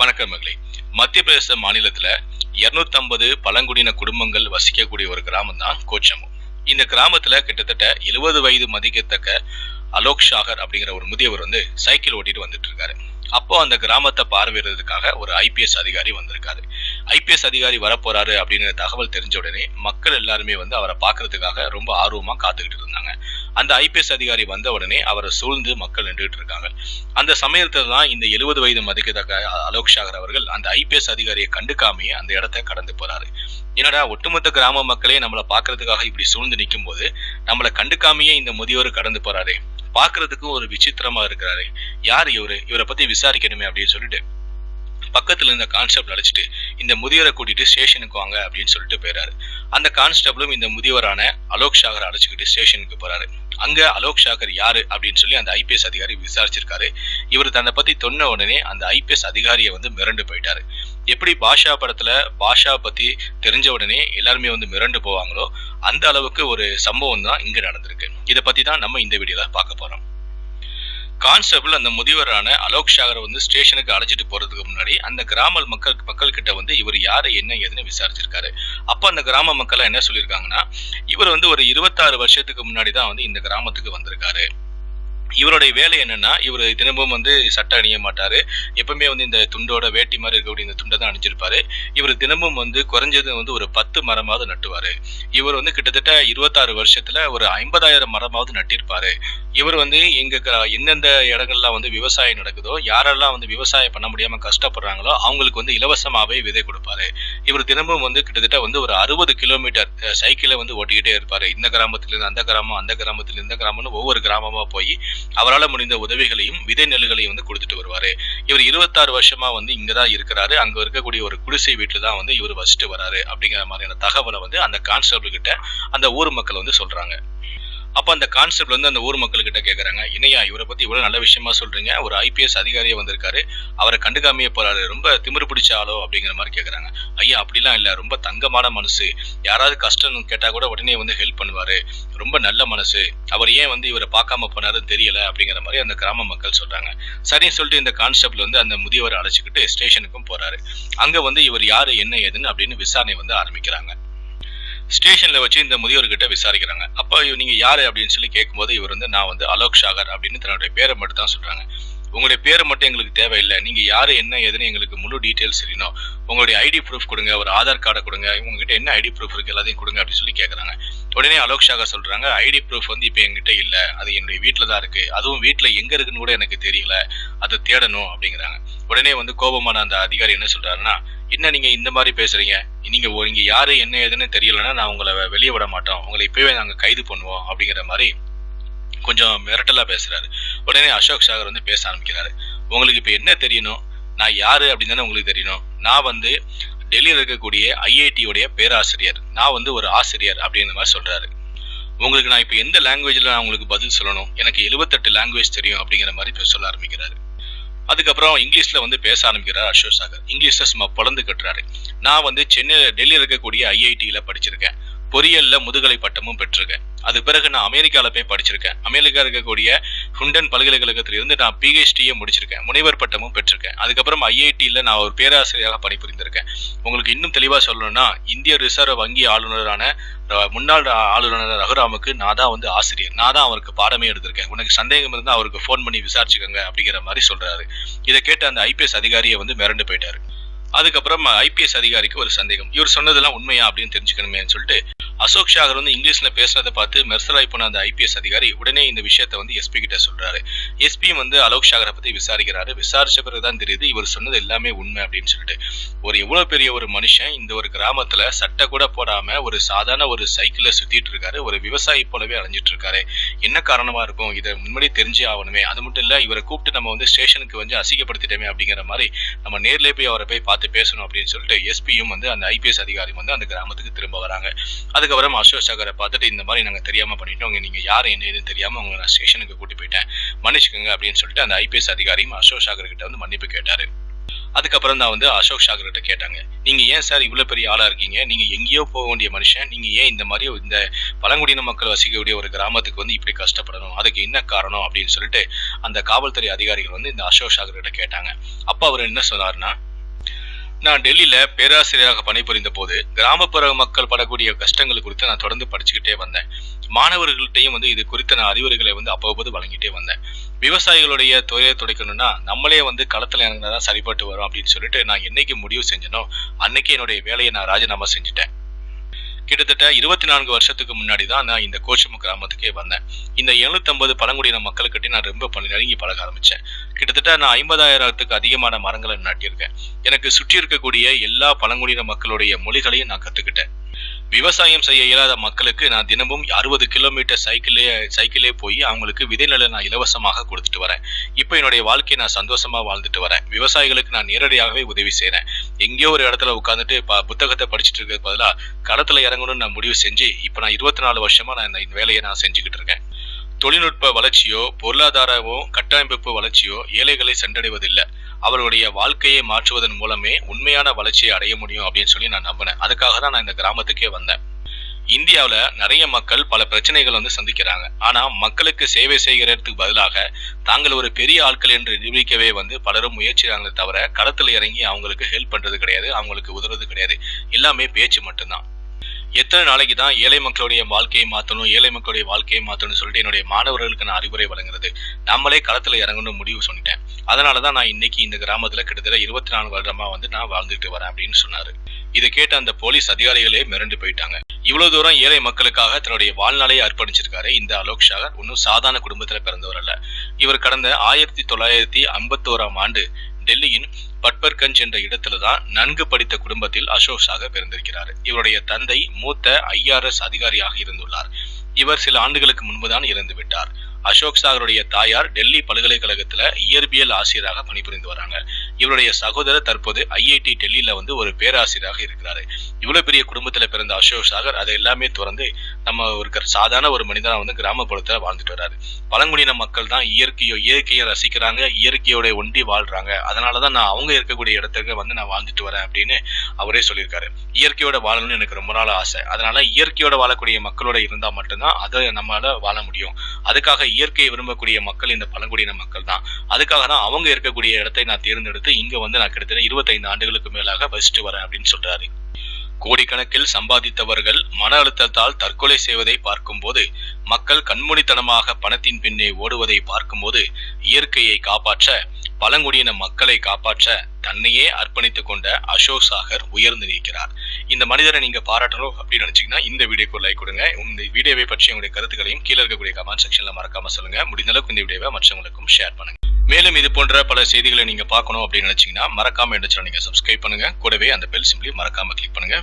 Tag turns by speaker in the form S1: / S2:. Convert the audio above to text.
S1: வணக்கம் மகளே. மத்திய பிரதேச மாநிலத்துல 250 பழங்குடியின குடும்பங்கள் வசிக்கக்கூடிய ஒரு கிராமம் தான் கோச்சமோ இந்த கிராமத்துல கிட்டத்தட்ட 70 வயது மதிக்கத்தக்க அலோக் ஷாகர் அப்படிங்கிற ஒரு முதியவர் வந்து சைக்கிள் ஓட்டிட்டு வந்துட்டு இருக்காரு அப்போ அந்த கிராமத்தை பார்வையிடுறதுக்காக ஒரு ஐபிஎஸ் அதிகாரி வந்திருக்காரு. ஐபிஎஸ் அதிகாரி வரப்போறாரு அப்படிங்கிற தகவல் தெரிஞ்ச உடனே மக்கள் எல்லாருமே வந்து அவரை பார்க்கறதுக்காக ரொம்ப ஆர்வமா காத்துக்கிட்டு இருந்தாங்க. அந்த ஐபிஎஸ் அதிகாரி வந்த உடனே அவரை சூழ்ந்து மக்கள் நின்றுட்டு இருக்காங்க. அந்த சமயத்துல தான் இந்த எழுபது வயது மதிக்கத்தக்க அலோக் சாகர் அவர்கள் அந்த ஐபிஎஸ் அதிகாரியை கண்டுக்காமையே அந்த இடத்த கடந்து போறாரு. என்னடா ஒட்டுமொத்த கிராம மக்களே நம்மளை பார்க்கறதுக்காக இப்படி சூழ்ந்து நிற்கும் போது நம்மளை கண்டுக்காமையே இந்த முதியோர் கடந்து போறாரு. பாக்குறதுக்கு ஒரு விசித்திரமா இருக்கிறாரு. யார் இவரு? இவரை பத்தி விசாரிக்கணுமே அப்படின்னு சொல்லிட்டு பக்கத்துல இருந்த கான்ஸ்டபிள் அழைச்சிட்டு இந்த முதியோரை கூட்டிட்டு ஸ்டேஷனுக்கு வாங்க அப்படின்னு சொல்லிட்டு போயிறாரு. அந்த கான்ஸ்டபிளும் இந்த முதியவரான அலோக் சாகரை அழைச்சிக்கிட்டு ஸ்டேஷனுக்கு போறாரு. அங்க அலோக் ஷாகர் யாரு அப்படின்னு சொல்லி அந்த ஐபிஎஸ் அதிகாரி விசாரிச்சிருக்காரு. இவர் தன்னை பத்தி சொன்ன உடனே அந்த ஐபிஎஸ் அதிகாரியை வந்து மிரண்டு போயிட்டாரு. எப்படி பாஷா படத்துல பாஷா பத்தி தெரிஞ்ச உடனே எல்லாருமே வந்து மிரண்டு போவாங்களோ அந்த அளவுக்கு ஒரு சம்பவம் தான் இங்க நடந்திருக்கு. இதை பத்தி தான் நம்ம இந்த வீடியோல பார்க்க போறோம். கான்ஸ்டபிள் அந்த முதியவரான அலோக் ஷாகரை வந்து ஸ்டேஷனுக்கு அழைச்சிட்டு போறதுக்கு முன்னாடி அந்த கிராம மக்கள் மக்கள் கிட்ட வந்து இவர் யாரு என்ன ஏதுன்னு விசாரிச்சிருக்காரு. அப்ப அந்த கிராம மக்கள் என்ன சொல்லியிருக்காங்கன்னா இவர் வந்து ஒரு இருபத்தாறு வருஷத்துக்கு முன்னாடி தான் வந்து இந்த கிராமத்துக்கு வந்திருக்காரு. இவருடைய வேலை என்னன்னா இவர் தினமும் வந்து சட்டை அணிய மாட்டார். எப்பவுமே வந்து இந்த துண்டோட வேட்டி மாதிரி இருக்கக்கூடிய இந்த துண்டை தான் அணிஞ்சிருப்பாரு. இவர் தினமும் வந்து குறைஞ்சது வந்து ஒரு பத்து மரமாவது நட்டுவார். இவர் வந்து கிட்டத்தட்ட இருபத்தாறு வருஷத்துல ஒரு ஐம்பதாயிரம் மரமாவது நட்டிருப்பாரு. இவர் வந்து எங்க எந்தெந்த இடங்கள்லாம் வந்து விவசாயம் நடக்குதோ யாரெல்லாம் வந்து விவசாயம் பண்ண முடியாம கஷ்டப்படுறாங்களோ அவங்களுக்கு வந்து இலவசமாகவே விதை கொடுப்பாரு. இவர் தினமும் வந்து கிட்டத்தட்ட வந்து ஒரு அறுபது கிலோமீட்டர் சைக்கிளை வந்து ஓட்டிக்கிட்டே இருப்பாரு. இந்த கிராமத்துல இருந்து அந்த கிராமம் அந்த கிராமத்துல இந்த கிராமம்னு ஒவ்வொரு கிராமமா போய் அவரால் முடிந்த உதவிகளையும் விதை நெல்லுகளையும் வந்து கொடுத்துட்டு வருவாரு. இவர் இருபத்தாறு வருஷமா வந்து இங்கதான் இருக்கிறாரு. அங்க இருக்கக்கூடிய ஒரு குடிசை வீட்டுல தான் வந்து இவர் வசிட்டு வராரு அப்படிங்கிற மாதிரியான தகவலை வந்து அந்த கான்ஸ்டபிள் கிட்ட அந்த ஊர் மக்கள் வந்து சொல்றாங்க. அப்போ அந்த கான்ஸ்டபிள் வந்து அந்த ஊர் மக்கள்கிட்ட கேட்குறாங்க இனையா இணையா இவரை பற்றி இவ்வளோ நல்ல விஷயமா சொல்கிறீங்க ஒரு ஐபிஎஸ் அதிகாரியே வந்திருக்காரு. அவரை கண்டுக்காமையே போகிறாரு ரொம்ப திமிரு பிடிச்ச ஆளோ அப்படிங்கிற மாதிரி கேட்குறாங்க ஐயா அப்படிலாம் இல்லை. ரொம்ப தங்கமான மனசு. யாராவது கஷ்டம் கேட்டால் கூட உடனே வந்து ஹெல்ப் பண்ணுவார். ரொம்ப நல்ல மனசு. அவர் ஏன் வந்து இவரை பார்க்காம போனாருன்னு தெரியல அப்படிங்கிற மாதிரி அந்த கிராம மக்கள் சொல்கிறாங்க சரின்னு சொல்லிட்டு இந்த கான்ஸ்டபிள் வந்து அந்த முதியவரை அழைச்சிக்கிட்டு ஸ்டேஷனுக்கும் போகிறாரு அங்கே வந்து இவர் யார் என்ன ஏதுன்னு அப்படின்னு விசாரணை வந்து ஆரம்பிக்கிறாங்க. ஸ்டேஷன்ல வச்சு இந்த முதியோர்கிட்ட விசாரிக்கிறாங்க. அப்ப நீங்க யாரு? அப்படின்னு சொல்லி கேட்கும்போது இவர் வந்து நான் வந்து அலோக் சாகர் அப்படின்னு தன்னுடைய பேரை மட்டும் தான் சொல்றாங்க. உங்களுடைய பேரை மட்டும் எங்களுக்கு தேவையில்லை. நீங்க யாரு என்ன ஏதுன்னு எங்களுக்கு முழு டீட்டெயில்ஸ் தெரியணும். உங்களுடைய ஐடி ப்ரூஃப் கொடுங்க ஒரு ஆதார் கார்டை கொடுங்க. உங்ககிட்ட என்ன ஐடி ப்ரூஃப் இருக்கு எல்லாத்தையும் கொடுங்க அப்படின்னு சொல்லி கேட்கறாங்க உடனே அலோக் ஷாகர் சொல்றாங்க ஐடி ப்ரூஃப் வந்து இப்போ எங்கிட்ட இல்ல. அது என்னுடைய வீட்டில் தான் இருக்கு. அதுவும் வீட்டில் எங்க இருக்குன்னு கூட எனக்கு தெரியல. அதை தேடணும் அப்படிங்கிறாங்க. உடனே வந்து கோபமான அந்த அதிகாரி என்ன சொல்றாருன்னா என்ன நீங்க இந்த மாதிரி பேசுறீங்க? நீங்க ஒ- இங்க யாரு என்ன ஏதுன்னு தெரியலன்னா நான் உங்களை வெளியே விட மாட்டோம். உங்களை இப்பவே நாங்க கைது பண்ணுவோம் அப்படிங்கிற மாதிரி கொஞ்சம் மிரட்டலா பேசுறாரு. உடனே அசோக் சாகர் வந்து பேச ஆரம்பிக்கிறாரு. உங்களுக்கு இப்ப என்ன தெரியணும்? நான் யாரு அப்படின்னு தானே உங்களுக்கு தெரியணும். நான் வந்து டெல்லியில் இருக்கக்கூடிய ஐஐடியோடைய பேராசிரியர். நான் வந்து ஒரு ஆசிரியர் அப்படிங்கிற மாதிரி சொல்றாரு. உங்களுக்கு நான் இப்போ எந்த லாங்குவேஜ்ல நான் உங்களுக்கு பதில் சொல்லணும்? எனக்கு எழுபத்தெட்டு லாங்குவேஜ் தெரியும் அப்படிங்கிற மாதிரி சொல்ல ஆரம்பிக்கிறாரு. அதுக்கப்புறம் இங்கிலீஷில் வந்து பேச ஆரம்பிக்கிறார் அசோக் சாகர். இங்கிலீஷில் சும்மா பொழந்து கட்டுறாரு. நான் வந்து சென்னையில் டெல்லியில் இருக்கக்கூடிய ஐஐடியில் படிச்சிருக்கேன். பொறியியலில் முதுகலை பட்டமும் பெற்றிருக்கேன். அது பிறகு நான் அமெரிக்காவில் போய் படிச்சிருக்கேன். அமெரிக்கா இருக்கக்கூடிய ஹுண்டன் பல்கலைக்கழகத்திலிருந்து நான் பிஹெச்டியை முடிச்சிருக்கேன். முனைவர் பட்டமும் பெற்றிருக்கேன். அதுக்கப்புறம் ஐஐடியில் நான் ஒரு பேராசிரியராக பணிபுரிந்திருக்கேன். உங்களுக்கு இன்னும் தெளிவாக சொல்லணும்னா இந்திய ரிசர்வ் வங்கி ஆளுநரான முன்னாள் ஆளுநர் ரகுராமுக்கு நான் தான் வந்து ஆசிரியர். நான் தான் அவருக்கு பாடமே எடுத்திருக்கேன். உனக்கு சந்தேகம் இருந்தால் அவருக்கு ஃபோன் பண்ணி விசாரிச்சுக்கோங்க அப்படிங்கிற மாதிரி சொல்கிறாரு இதை கேட்டு அந்த ஐபிஎஸ் அதிகாரியை வந்து மிரண்டு போயிட்டாரு. அதுக்கப்புறம் ஐபிஎஸ் அதிகாரிக்கு ஒரு சந்தேகம். இவர் சொன்னதெல்லாம் உண்மையா அப்படின்னு தெரிஞ்சுக்கணுமேன்னு சொல்லிட்டு அசோக் ஷாகர் வந்து இங்கிலீஷ்ல பேசுனதை பார்த்து மெர்சலாய் போன அந்த ஐபிஎஸ் அதிகாரி உடனே இந்த விஷயத்த வந்து எஸ்பி கிட்ட சொல்றாரு. எஸ்பியும் வந்து அலோக் ஷாகரை பத்தி விசாரிக்கிறாரு. விசாரிச்ச பிறகுதான் தெரியுது இவர் சொன்னது எல்லாமே உண்மை அப்படின்னு சொல்லிட்டு. ஒரு எவ்வளவு பெரிய ஒரு மனுஷன் இந்த ஒரு கிராமத்துல சட்டை கூட போடாம ஒரு சாதாரண ஒரு சைக்கிள சுத்திட்டு இருக்காரு. ஒரு விவசாயி போலவே அலைஞ்சிட்டு இருக்காரு. என்ன காரணமா இருக்கும்? இதை முன்னாடி தெரிஞ்சே ஆகணுமே. அது மட்டும் இல்ல இவரை கூப்பிட்டு நம்ம வந்து ஸ்டேஷனுக்கு வந்து அசிங்கப்படுத்திட்டோமே அப்படிங்கிற மாதிரி நம்ம நேர்ல போய் அவரை போய் பார்த்து பேசணும் அப்படின்னு சொல்லிட்டு எஸ்பியும் வந்து அந்த ஐபிஎஸ் அதிகாரி வந்து அந்த கிராமத்துக்கு திரும்ப வராங்க. அதுக்கப்புறம் அசோக் சாகரை பார்த்துட்டு இந்த மாதிரி நாங்கள் தெரியாமல் பண்ணிட்டோம். உங்க நீங்கள் யார் என்ன ஏதுன்னு தெரியாமல் உங்களை நான் ஸ்டேஷனுக்கு கூட்டி போயிட்டேன். மன்னிச்சுக்கோங்க அப்படின்னு சொல்லிட்டு அந்த ஐபிஎஸ் அதிகாரியும் அசோக் சாகர் கிட்ட வந்து மன்னிப்பு கேட்டார். அதுக்கப்புறம் தான் வந்து அசோக் சாகர்கிட்ட கேட்டாங்க. நீங்க ஏன் சார் இவ்வளவு பெரிய ஆளா இருக்கீங்க? நீங்க எங்கேயோ போக வேண்டிய மனுஷன். நீங்க ஏன் இந்த மாதிரி இந்த பழங்குடியின மக்கள் வசிக்கக்கூடிய ஒரு கிராமத்துக்கு வந்து இப்படி கஷ்டப்படணும்? அதுக்கு என்ன காரணம் அப்படின்னு சொல்லிட்டு அந்த காவல்துறை அதிகாரிகள் வந்து இந்த அசோக் சாகர்கிட்ட கேட்டாங்க. அப்ப அவர் என்ன சொன்னார்னா நான் டெல்லியில பேராசிரியராக பணிபுரிந்த போது கிராமப்புற மக்கள் படக்கூடிய கஷ்டங்கள் குறித்து நான் தொடர்ந்து படிச்சுக்கிட்டே வந்தேன். மாணவர்கள்ட்டையும் வந்து இது குறித்த நான் அறிவுரைகளை வந்து அவ்வப்போது வழங்கிட்டே வந்தேன். விவசாயிகளுடைய தொழிலை துடைக்கணும்னா நம்மளே வந்து களத்துல இறங்கினா தான் சரிப்பட்டு வரும் அப்படின்னு சொல்லிட்டு நான் என்னைக்கு முடிவு செஞ்சனோ அன்னைக்கு என்னுடைய வேலையை நான் ராஜினாமா செஞ்சுட்டேன். கிட்டத்தட்ட இருபத்தி நான்கு வருஷத்துக்கு முன்னாடி தான் நான் இந்த கோச்சமு கிராமத்துக்கே வந்தேன். இந்த 750 பழங்குடியின மக்கள்கிட்ட நான் ரொம்ப பழ- நெருங்கி பழக ஆரம்பித்தேன் கிட்டத்தட்ட நான் ஐம்பதாயிரத்துக்கு அதிகமான மரங்களை நாட்டியிருக்கேன் எனக்கு சுற்றி இருக்கக்கூடிய எல்லா பழங்குடியின மக்களுடைய மொழிகளையும் நான் கற்றுக்கிட்டேன் விவசாயம் செய்ய இயலாத மக்களுக்கு நான் தினமும் அறுபது கிலோமீட்டர் சைக்கிளே சைக்கிளே போய் அவங்களுக்கு விதைநிலை நான் இலவசமாக கொடுத்துட்டு வரேன். இப்போ என்னுடைய வாழ்க்கையை நான் சந்தோஷமா வாழ்ந்துட்டு வரேன். விவசாயிகளுக்கு நான் நேரடியாகவே உதவி செய்கிறேன் எங்கேயோ ஒரு இடத்துல உட்காந்துட்டு புத்தகத்தை படிச்சுட்டு இருக்கிறது பதிலாக களத்தில் இறங்கணும்னு நான் முடிவு செஞ்சு இப்போ நான் இருபத்தி நாலு வருஷமா நான் இந்த வேலையை நான் செஞ்சுக்கிட்டு இருக்கேன். தொழில்நுட்ப வளர்ச்சியோ பொருளாதாரமோ கட்டமைப்பு வளர்ச்சியோ ஏழைகளை சென்றடைவதில்லை. அவர்களுடைய வாழ்க்கையை மாற்றுவதன் மூலமே உண்மையான வளர்ச்சியை அடைய முடியும் அப்படின்னு சொல்லி நான் நம்பினேன் அதுக்காக தான் நான் இந்த கிராமத்துக்கே வந்தேன். இந்தியாவில் நிறைய மக்கள் பல பிரச்சனைகள் வந்து சந்திக்கிறாங்க. ஆனால் மக்களுக்கு சேவை செய்கிறதுக்கு பதிலாக தாங்கள் ஒரு பெரிய ஆட்கள் என்று நிரூபிக்கவே வந்து பலரும் முயற்சிறாங்களே தவிர களத்தில் இறங்கி அவங்களுக்கு ஹெல்ப் பண்ணுறது கிடையாது அவங்களுக்கு உதவுறது கிடையாது. எல்லாமே பேச்சு மட்டும்தான். எத்தனை நாளைக்கு தான் ஏழை மக்களுடைய வாழ்க்கையை மாற்றணும் ஏழை மக்களுடைய வாழ்க்கையை மாற்றணும்னு சொல்லிட்டு என்னுடைய மாணவர்களுக்கு நான் அறிவுரை வழங்குறது. நம்மளே களத்தில் இறங்கணும்னு முடிவு சொல்லிட்டேன். அதனால தான் நான் இன்னைக்கு இந்த கிராமத்துல கிட்டத்தட்ட இருபத்தி நாலு வருடமா வந்து நான் வாழ்ந்துட்டு வரேன் அப்படின்னு சொன்னாரு. இதை கேட்ட அந்த போலீஸ் அதிகாரிகளே மிரண்டு போயிட்டாங்க. இவ்வளவு தூரம் ஏழை மக்களுக்காக தன்னுடைய வாழ்நாளையை அர்ப்பணிச்சிருக்காரு இந்த அலோக் ஷாகர் ஒன்றும் சாதாரண குடும்பத்துல பிறந்தவர் அல்ல. இவர் கடந்த ஆயிரத்தி தொள்ளாயிரத்தி ஐம்பத்தோராம் ஆண்டு டெல்லியின் பட்பர்கஞ்ச் என்ற இடத்துல தான் நன்கு படித்த குடும்பத்தில் அசோக் சாகர் பிறந்திருக்கிறார். இவருடைய தந்தை மூத்த ஐஆர்எஸ் அதிகாரியாக இருந்துள்ளார். இவர் சில ஆண்டுகளுக்கு முன்புதான் இறந்து விட்டார் அசோக் சாகருடைய தாயார் டெல்லி பல்கலைக்கழகத்துல இயற்பியல் ஆசிரியராக பணிபுரிந்து வராங்க. இவருடைய சகோதரர் தற்போது ஐஐடி டெல்லியில வந்து ஒரு பேராசிரியராக இருக்கிறாரு. இவ்வளவு பெரிய குடும்பத்துல பிறந்த அசோக் சாகர் அதை எல்லாமே திறந்து நம்ம இருக்கிற சாதாரண ஒரு மனிதனா வந்து கிராமப்புறத்துல வாழ்ந்துட்டு வராரு. பழங்குடியின மக்கள் தான் இயற்கையோ இயற்கையை ரசிக்கிறாங்க இயற்கையோட ஒண்டி வாழ்றாங்க. அதனாலதான் நான் அவங்க இருக்கக்கூடிய இடத்துக்கு வந்து நான் வாழ்ந்துட்டு வரேன் அப்படின்னு அவரே சொல்லியிருக்காரு. இயற்கையோட வாழணும்னு எனக்கு ரொம்ப நாள் ஆசை. அதனால இயற்கையோட வாழக்கூடிய மக்களோட இருந்தா மட்டும்தான் அதை நம்மளால வாழ முடியும். அதுக்காக இயற்கையை விரும்பக்கூடிய மக்கள் இந்த பழங்குடியின மக்கள் தான் அதுக்காக தான் அவங்க இருக்கக்கூடிய இடத்தை நான் தேர்ந்தெடுத்து இங்க வந்து நான் கிட்டத்தட்ட இருபத்தைந்து ஆண்டுகளுக்கு மேலாக வசிச்சுட்டு வரேன் அப்படின்னு சொல்றாரு. கோடிக்கணக்கில் சம்பாதித்தவர்கள் மன அழுத்தத்தால் தற்கொலை செய்வதை பார்க்கும்போது மக்கள் கண்மூடித்தனமாக பணத்தின் பின்னே ஓடுவதை பார்க்கும்போது இயற்கையை காப்பாற்ற பழங்குடியின மக்களை காப்பாற்ற தன்னையே அர்ப்பணித்துக் கொண்ட அசோக் சாகர் உயர்ந்து நிற்கிறார். இந்த மனிதரை நீங்க பாராட்டணும் அப்படின்னு நினைச்சீங்கன்னா இந்த வீடியோக்கு லைக் கொடுங்க. இந்த வீடியோவை பற்றி உங்களுடைய கருத்துக்களையும் கீழே இருக்கக்கூடிய கமெண்ட் செக்ஷன்ல மறக்காம சொல்லுங்க. முடிந்த அளவுக்கு இந்த வீடியோவை மற்றவங்களுக்கும் ஷேர் பண்ணுங்க. மேலும் இது போன்ற பல செய்திகளை நீங்க பார்க்கணும் அப்படின்னு நினைச்சீங்கன்னா மறக்காம என்ன நீங்க சப்ஸ்கிரைப் பண்ணுங்க. கூடவே அந்த பெல் சிம்பிளி மறக்காம கிளிக் பண்ணுங்க.